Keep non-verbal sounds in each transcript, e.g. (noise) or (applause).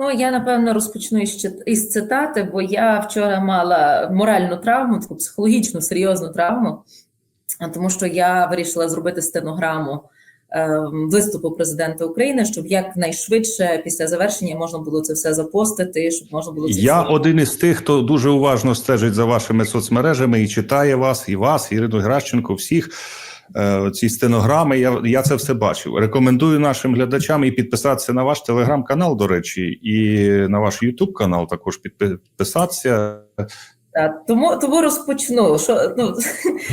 Ну, я напевно розпочну із, цитати, бо я вчора мала моральну травму, таку психологічну серйозну травму, тому що я вирішила зробити стенограму е, виступу президента України, щоб якнайшвидше після завершення можна було це все запостити, щоб можна було це Я все... один із тих, хто дуже уважно стежить за вашими соцмережами і читає вас, і вас, і Ірину Гращенко, всіх. Е, Ці стенограми, я, я це все бачив. Рекомендую нашим глядачам і підписатися на ваш телеграм-канал, до речі, і на ваш Ютуб канал також підписатися. Так, тому, тому розпочну. Що, ну,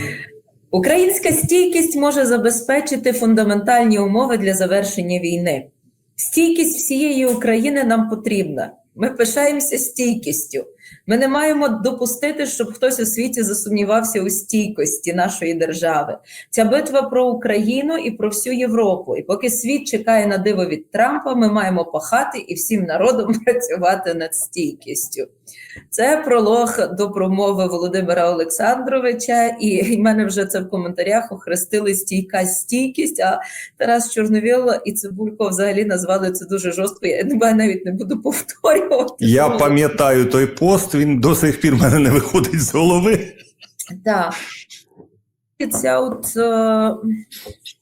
(laughs) українська стійкість може забезпечити фундаментальні умови для завершення війни. Стійкість всієї України нам потрібна. Ми пишаємося стійкістю. Ми не маємо допустити, щоб хтось у світі засумнівався у стійкості нашої держави. Ця битва про Україну і про всю Європу. І поки світ чекає на диво від Трампа, ми маємо пахати і всім народом (laughs) працювати над стійкістю. Це пролог до промови Володимира Олександровича, і в мене вже це в коментарях охрестили стійка стійкість. А Тарас Чорновіл і Цибулько взагалі назвали це дуже жорстко. Я навіть не буду повторювати. Я пам'ятаю той пост, він до сих пір в мене не виходить з голови. Так. Це от е,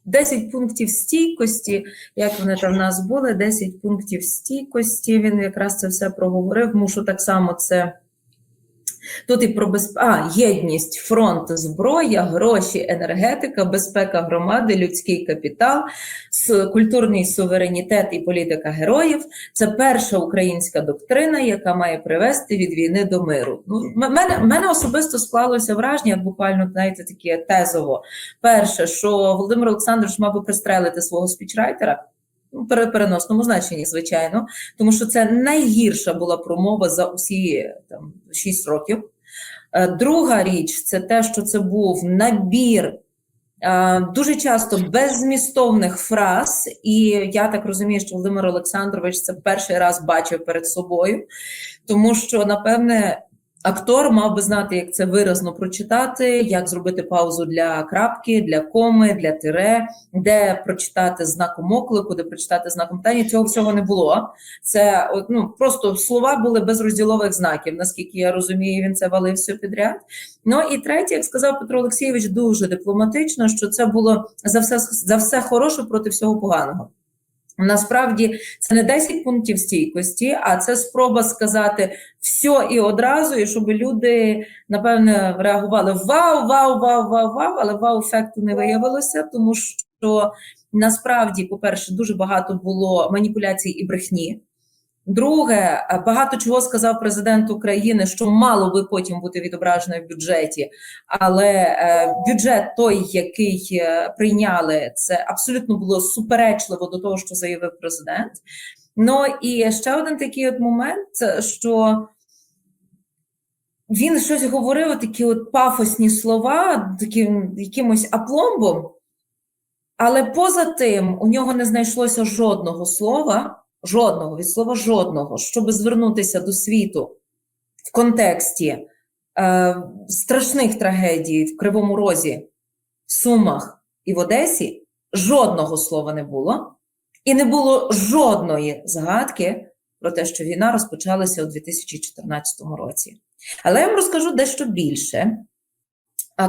10 пунктів стійкості, як вони там в нас були, 10 пунктів стійкості. Він якраз це все проговорив. Мушу так само це. Тут і про безп... а, єдність, фронт, зброя, гроші, енергетика, безпека громади, людський капітал, культурний суверенітет і політика героїв. Це перша українська доктрина, яка має привести від війни до миру. Ну, мене, мене особисто склалося враження, буквально знаєте, таке тезово. Перше, що Володимир Олександрович мав би пристрелити свого спічрайтера. В переносному значенні, звичайно, тому що це найгірша була промова за усі там 6 років. Е, Друга річ це те, що це був набір е, дуже часто беззмістовних фраз, і я так розумію, що Володимир Олександрович це перший раз бачив перед собою, тому що, напевне, актор мав би знати, як це виразно прочитати, як зробити паузу для крапки, для коми, для тире, де прочитати знаком оклику, де прочитати знаком питання. Цього всього не було. Це ну, просто слова були без розділових знаків, наскільки я розумію, він це валив все підряд. Ну і третє, як сказав Петро Олексійович, дуже дипломатично, що це було за все за все хороше проти всього поганого. Насправді це не 10 пунктів стійкості, а це спроба сказати все і одразу, і щоб люди напевне реагували вау, вау, вау, вау, вау, але вау-ефекту не виявилося, тому що насправді, по-перше, дуже багато було маніпуляцій і брехні. Друге, е, багато чого сказав президент України, що мало би потім бути відображено в бюджеті, але е, бюджет той, який е, прийняли, це абсолютно було суперечливо до того, що заявив президент. Ну і ще один такий от момент, що він щось говорив, такі от пафосні слова, таким якимось апломбом, але поза тим у нього не знайшлося жодного слова, жодного від слова жодного, щоб звернутися до світу в контексті е, страшних трагедій в Кривому Розі, в Сумах і в Одесі. Жодного слова не було, і не було жодної згадки про те, що війна розпочалася у 2014 році. Але я вам розкажу дещо більше. А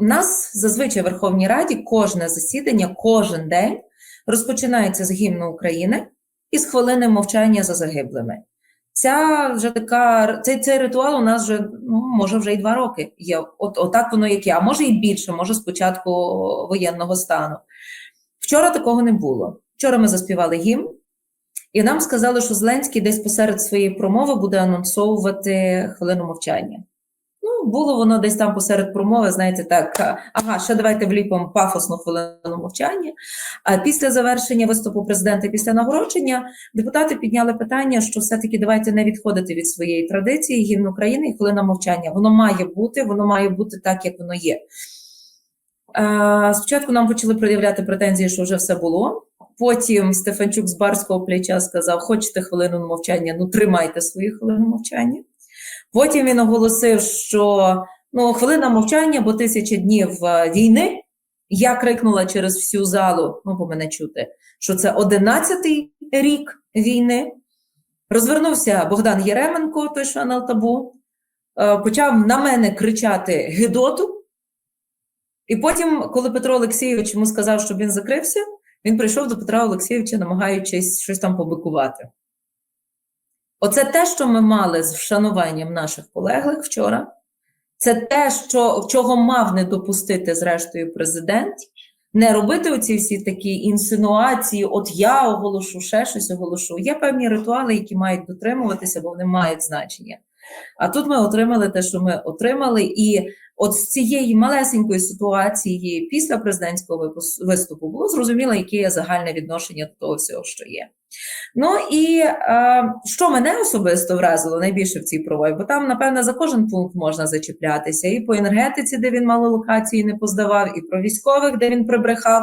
у нас зазвичай в Верховній Раді кожне засідання, кожен день розпочинається з гімну України і з хвилини мовчання за загиблими. Ця вже така цей, цей ритуал у нас вже ну може вже й два роки. Є от отак воно як є, а може і більше, може з початку воєнного стану. Вчора такого не було. Вчора ми заспівали гімн, і нам сказали, що Зеленський десь посеред своєї промови буде анонсовувати хвилину мовчання. Було воно десь там посеред промови, знаєте, так, ага, ще давайте вліпимо пафосну хвилину мовчання. А після завершення виступу президента, після нагородження, депутати підняли питання, що все-таки давайте не відходити від своєї традиції гімн України і хвилина мовчання. Воно має бути, воно має бути так, як воно є. А, спочатку нам почали пред'являти претензії, що вже все було. Потім Стефанчук з барського плеча сказав: хочете хвилину мовчання, ну тримайте свої хвилину мовчання. Потім він оголосив, що ну, хвилина мовчання, бо тисяча днів е, війни. Я крикнула через всю залу, ну, бо мене чути, що це 11-й рік війни. Розвернувся Богдан Єременко, той, що на табу, е, почав на мене кричати Гедоту. І потім, коли Петро Олексійович йому сказав, щоб він закрився, він прийшов до Петра Олексійовича, намагаючись щось там побикувати. Оце те, що ми мали з вшануванням наших полеглих вчора. Це те, що, чого мав не допустити, зрештою, президент. Не робити оці всі такі інсинуації, от я оголошу, ще щось оголошу. Є певні ритуали, які мають дотримуватися, бо вони мають значення. А тут ми отримали те, що ми отримали, і от з цієї малесенької ситуації після президентського виступу було зрозуміло, яке є загальне відношення до того всього, що є. Ну і е, що мене особисто вразило найбільше в цій провалі, бо там, напевно, за кожен пункт можна зачіплятися. І по енергетиці, де він мало локації не поздавав, і про військових, де він прибрехав.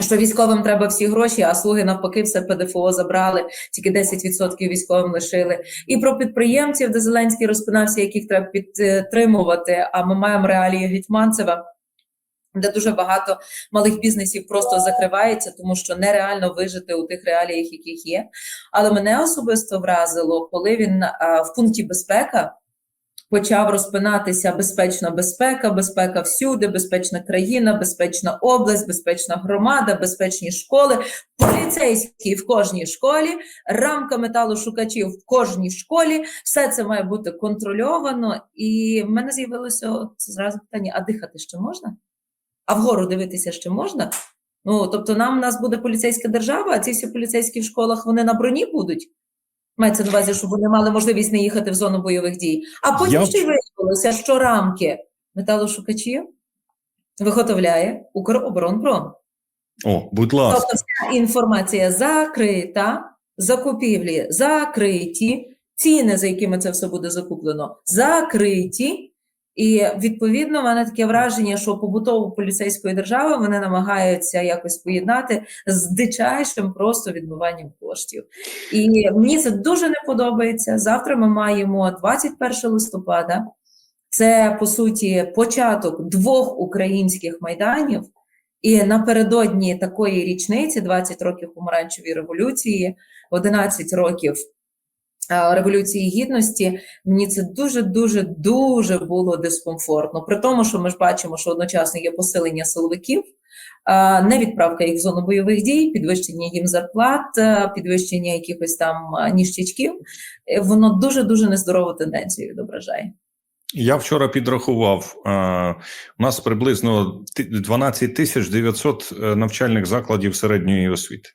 Що військовим треба всі гроші, а слуги навпаки все ПДФО забрали, тільки 10% військовим лишили. І про підприємців, де Зеленський розпинався, яких треба підтримувати. А ми маємо реалії Гетьманцева, де дуже багато малих бізнесів просто закривається, тому що нереально вижити у тих реаліях, яких є. Але мене особисто вразило, коли він а, в пункті безпека почав розпинатися безпечна безпека, безпека всюди, безпечна країна, безпечна область, безпечна громада, безпечні школи, поліцейські в кожній школі, рамка металошукачів в кожній школі. Все це має бути контрольовано. І в мене з'явилося зразу питання: а дихати ще можна? А вгору дивитися ще можна? Ну, тобто, нам у нас буде поліцейська держава, а ці всі поліцейські в школах вони на броні будуть. Мається на увазі, щоб вони мали можливість не їхати в зону бойових дій. А потім Я- ще й виявилося, що рамки металошукачів виготовляє Укроборонпром. О, будь ласка. Тобто вся інформація закрита, закупівлі закриті, ціни, за якими це все буде закуплено, закриті. І відповідно, в мене таке враження, що побутову поліцейської держави вони намагаються якось поєднати з дичайшим просто відмиванням коштів. І мені це дуже не подобається. Завтра ми маємо 21 листопада. Це по суті початок двох українських майданів. І напередодні такої річниці, 20 років помаранчевої революції, 11 років Революції Гідності, мені це дуже, дуже, дуже було дискомфортно. При тому, що ми ж бачимо, що одночасно є посилення силовиків, е, не відправка їх в зону бойових дій, підвищення їм зарплат, е, підвищення якихось там е, ніщичків. Е, Воно дуже дуже нездорову тенденцію відображає. Я вчора підрахував. е, У нас приблизно ти- 12 тисяч 900 е, навчальних закладів середньої освіти.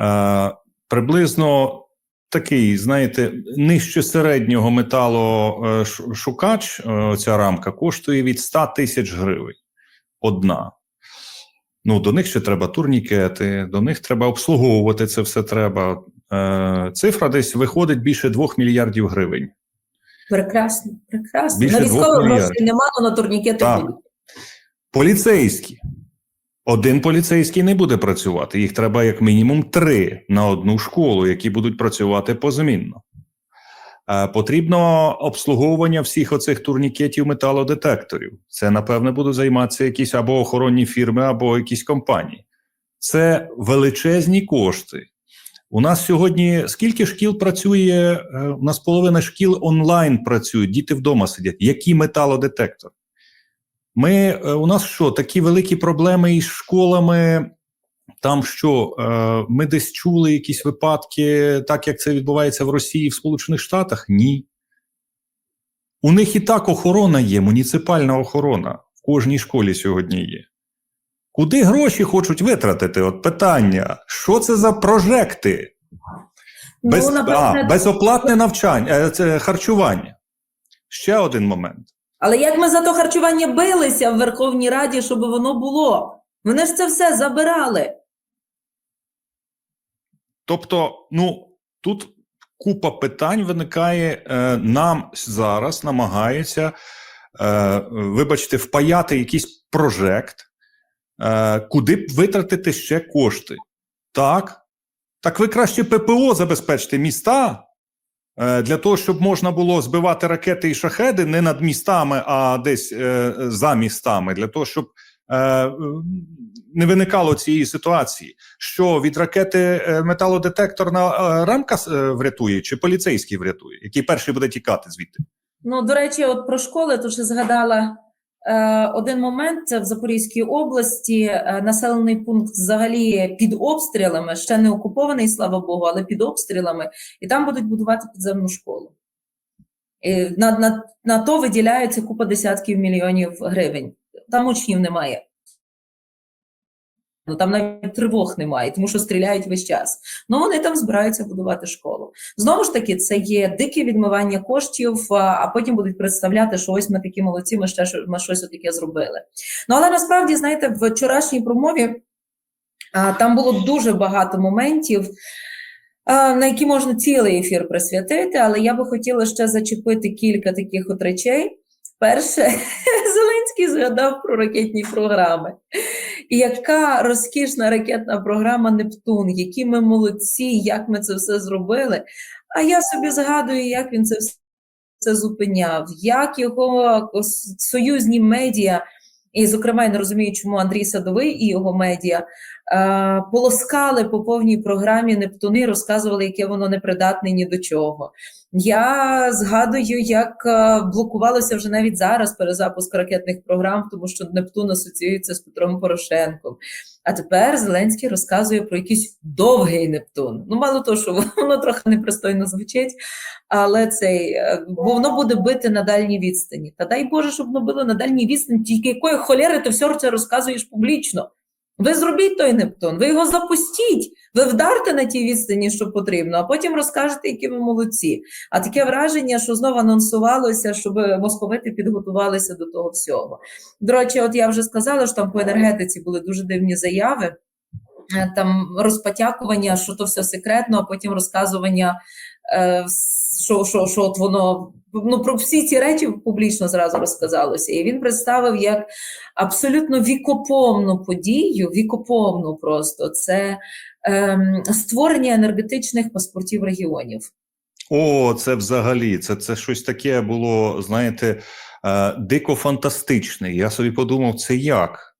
Е, Приблизно такий, знаєте, нижче середнього металошукач, ця рамка, коштує від 100 тисяч гривень. Одна. Ну, до них ще треба турнікети, до них треба обслуговувати це все треба. Е, Цифра десь виходить більше 2 мільярдів гривень. Прекрасно, прекрасно. Більше на двох військових грошей немало, на турнікети. Поліцейські. Один поліцейський не буде працювати. Їх треба як мінімум три на одну школу, які будуть працювати позамінно. Е, Потрібно обслуговування всіх оцих турнікетів металодетекторів. Це, напевне, будуть займатися якісь або охоронні фірми, або якісь компанії. Це величезні кошти. У нас сьогодні скільки шкіл працює? Е, У нас половина шкіл онлайн працюють, діти вдома сидять. Які металодетектори? Ми, е, у нас що, такі великі проблеми із школами? Там що, е, ми десь чули якісь випадки, так як це відбувається в Росії, в Сполучених Штатах? Ні. У них і так охорона є, муніципальна охорона в кожній школі сьогодні є. Куди гроші хочуть витратити? От питання: що це за прожекти? Без, ну, напевне, а, безоплатне навчання, е, харчування. Ще один момент. Але як ми за то харчування билися в Верховній Раді, щоб воно було? Вони ж це все забирали. Тобто, ну тут купа питань виникає. Е, нам зараз намагаються, е, вибачте, впаяти якийсь прожект, е, куди б витратити ще кошти. Так, так ви краще ППО забезпечте міста. Е, Для того, щоб можна було збивати ракети і шахеди не над містами, а десь е, за містами, для того, щоб е, не виникало цієї ситуації, що від ракети металодетекторна рамка врятує, чи поліцейський врятує, який перший буде тікати звідти? Ну, до речі, от про школи, то ще згадала один момент це в Запорізькій області. Е, населений пункт взагалі під обстрілами, ще не окупований, слава Богу, але під обстрілами, і там будуть будувати підземну школу. І на, на, на то виділяється купа десятків мільйонів гривень. Там учнів немає. Ну там навіть тривог немає, тому що стріляють весь час. Ну вони там збираються будувати школу. Знову ж таки, це є дике відмивання коштів, а, потім будуть представляти, що ось ми такі молодці, ми ще ми щось таке зробили. Ну але насправді, знаєте, в вчорашній промові а, там було дуже багато моментів. На які можна цілий ефір присвятити, але я би хотіла ще зачепити кілька таких от речей. Перше, (laughs) Зеленський згадав про ракетні програми. І яка розкішна ракетна програма Нептун, які ми молодці, як ми це все зробили. А я собі згадую, як він це все зупиняв, як його союзні медіа, і, зокрема, я не розумію, чому Андрій Садовий і його медіа полоскали по повній програмі Нептуни, розказували, яке воно непридатне ні до чого. Я згадую, як е, блокувалося вже навіть зараз перезапуск ракетних програм, тому що Нептун асоціюється з Петром Порошенком. А тепер Зеленський розказує про якийсь довгий Нептун. Ну, мало того, що (laughs) воно трохи непристойно звучить, але цей, е, бо воно буде бити на дальній відстані. Та дай Боже, щоб воно било на дальній відстані, тільки якої холєри ти все це розказуєш публічно. Ви зробіть той Нептун, ви його запустіть, ви вдарте на тій відстані, що потрібно, а потім розкажете, які ви молодці. А таке враження, що знову анонсувалося, щоб московити підготувалися до того всього. До речі, от я вже сказала, що там по енергетиці були дуже дивні заяви. Е, Там розпотякування, що то все секретно, а потім розказування, е, що, що, що от воно ну про всі ці речі публічно зразу розказалося. І він представив як абсолютно вікопомну подію, вікопомну просто це ем, створення енергетичних паспортів регіонів. О, це взагалі, це, це щось таке було, знаєте, е, дико фантастичне. Я собі подумав, це як?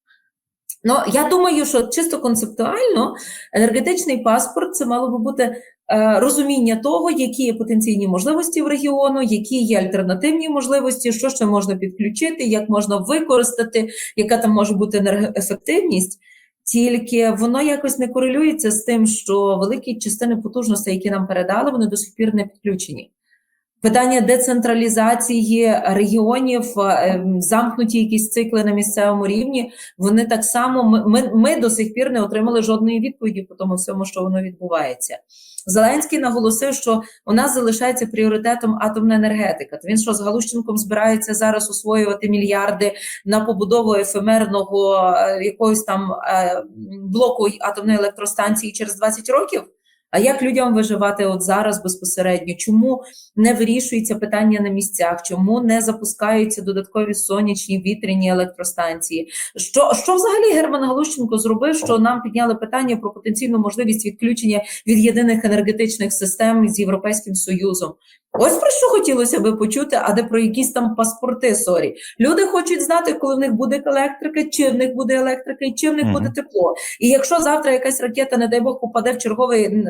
Ну, я думаю, що чисто концептуально енергетичний паспорт це мало би бути розуміння того, які є потенційні можливості в регіону, які є альтернативні можливості, що ще можна підключити, як можна використати, яка там може бути енергоефективність. Тільки воно якось не корелюється з тим, що великі частини потужностей, які нам передали, вони до сих пір не підключені. Питання децентралізації регіонів, е, замкнуті якісь цикли на місцевому рівні, вони так само ми, ми, ми до сих пір не отримали жодної відповіді по тому всьому, що воно відбувається. Зеленський наголосив, що у нас залишається пріоритетом атомна енергетика. То він що з Галущенком збирається зараз освоювати мільярди на побудову ефемерного е, якогось там е, блоку атомної електростанції через 20 років. А як людям виживати от зараз безпосередньо? Чому не вирішується питання на місцях? Чому не запускаються додаткові сонячні вітряні електростанції? Що, що взагалі Герман Галущенко зробив? Що нам підняли питання про потенційну можливість відключення від єдиних енергетичних систем з Європейським Союзом? Ось про що хотілося би почути, а де про якісь там паспорти. Сорі, люди хочуть знати, коли в них буде електрика, чи в них буде електрика, і чи в них Мгм. буде тепло. І якщо завтра якась ракета, не дай Бог, попаде в черговий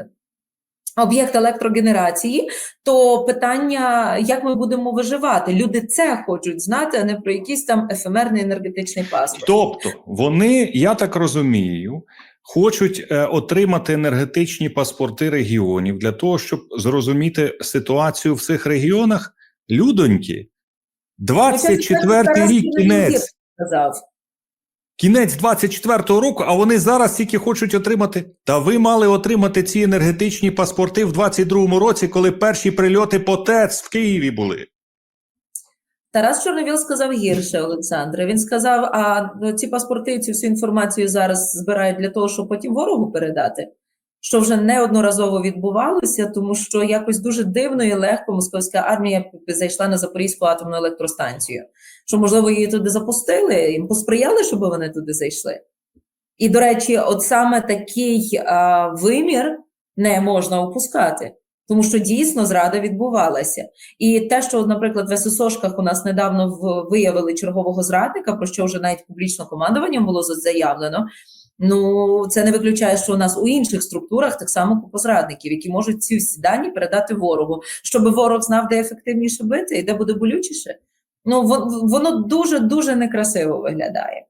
об'єкт електрогенерації, то питання, як ми будемо виживати? Люди це хочуть знати, а не про якийсь там ефемерний енергетичний паспорт. Тобто, вони, я так розумію, хочуть е, отримати енергетичні паспорти регіонів для того, щоб зрозуміти ситуацію в цих регіонах. Людоньки, 24 рік кінець. сказав. Кінець 24-го року, а вони зараз тільки хочуть отримати. Та ви мали отримати ці енергетичні паспорти в 22-му році, коли перші прильоти по ТЕЦ в Києві були. Тарас Чорновіл сказав гірше, Олександре. Він сказав: а ці паспорти, цю всю інформацію зараз збирають для того, щоб потім ворогу передати. Що вже неодноразово відбувалося, тому що якось дуже дивно і легко московська армія зайшла на Запорізьку атомну електростанцію. Що, можливо, її туди запустили, їм посприяли, щоб вони туди зайшли. І, до речі, от саме такий а, вимір не можна опускати. Тому що дійсно зрада відбувалася. І те, що, наприклад, в ССОшках у нас недавно виявили чергового зрадника, про що вже навіть публічно командуванням було заявлено. Ну, це не виключає, що у нас у інших структурах так само купа зрадників, які можуть ці всі дані передати ворогу, щоб ворог знав, де ефективніше бити і де буде болючіше. Ну, вон- воно дуже дуже некрасиво виглядає.